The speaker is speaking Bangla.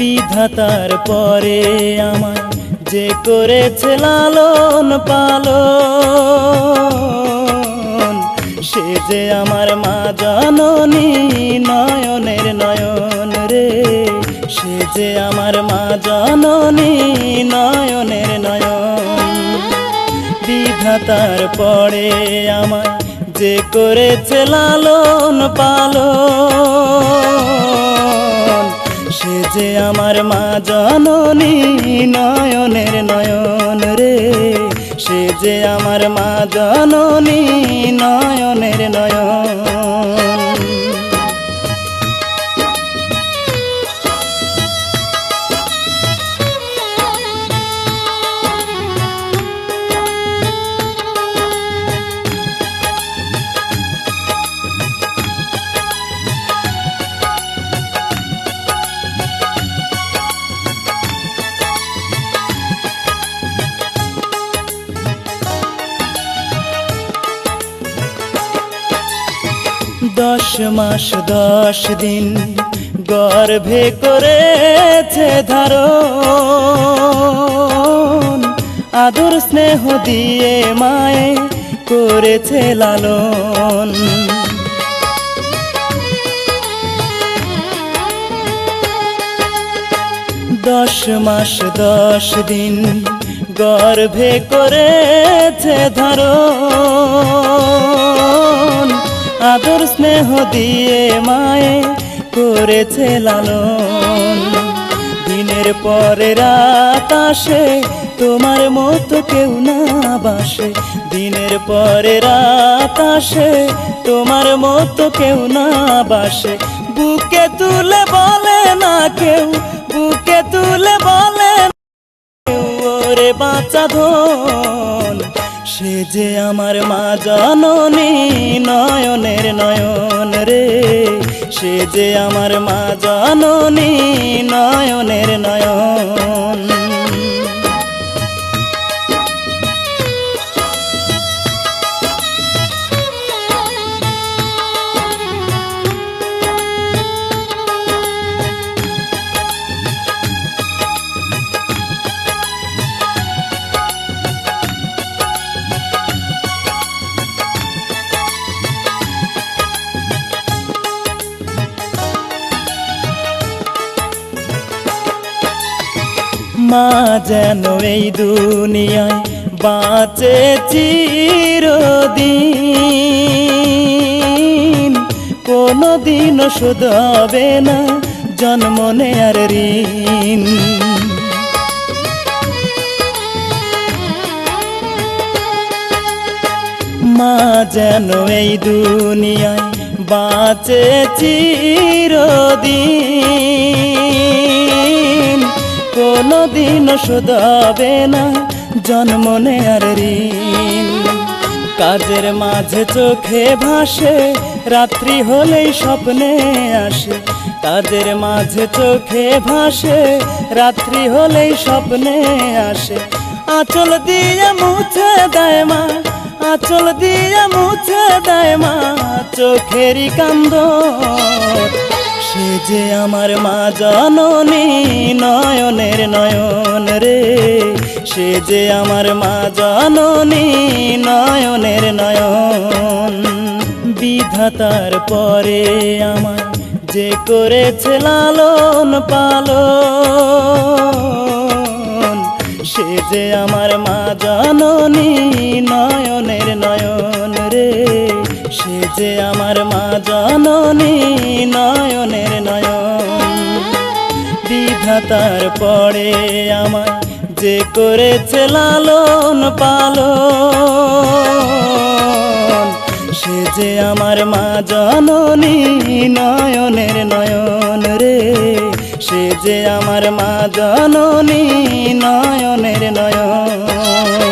বিধাতার পরে আমায় যে করেছে লালন পালন, সে যে আমার মা জননী নয়নের নয়ন রে, সে যে আমার মা জননী নয়নের নয়ন। বিধাতার পরে আমায় যে করেছে লালন পালন সে যে আমার মা জননী নয়নের নয়ন রে। সে যে আমার মা জননী নয়নের নয়ন। দশ মাস, দশ দিন গর্ভে করেছে ধারণ। আদর স্নেহ দিয়ে মায়ে করেছে লালন। দশ মাস, দশ দিন গর্ভে করেছে ধারণ। আদর স্নেহ দিয়ে মায়ে করেছে লালন। দিনের পরে রাত আসে, তোমার মতো কেউ না বাসে। দিনের পরে রাত আসে, তোমার মতো কেউ না বাসে। বুকে তুলে বলে না কেউ, বুকে তুলে বলে কেউ। ওরে বাঁচা ধন। সে যে আমার মা জননী নয়নের নয়ন রে। সে যে আমার মা জননী নয়নের নয়ন। মা যেন এই দুনিয়ায় বাঁচে চিরদিন। কোনোদিন শোধ হবে না জন্ম নেয়ার ঋণ। মা যেন এই দুনিয়ায় বাঁচে চিরদিন। কোনোদিন শোধাবে না জন্ম নেয়ার ঋণ। কাজের মাঝে চোখে ভাসে, রাত্রি হলেই স্বপ্নে আসে। কাজের মাঝে চোখে ভাসে, রাত্রি হলেই স্বপ্নে আসে। আঁচল দিয়ে মুছে দেয় মা, আঁচল দিয়ে মুছে দেয় মা, চোখেরই কান্দ সে যে আমার মা জননী নয়নের নয়ন রে। সে যে আমার মা জননী নয়নের নয়ন। বিধাতার পরে আমার যে করেছে লালন পালন, সে যে আমার মা জননী নয়নের নয়ন রে। সে যে আমার মা জননী নয়নের নয়ন। বিধাতার পরে আমায় যে করেছে লালন পালন। সে যে আমার মা জননী নয়নের নয়ন রে। সে যে আমার মা জননী নয়নের নয়ন।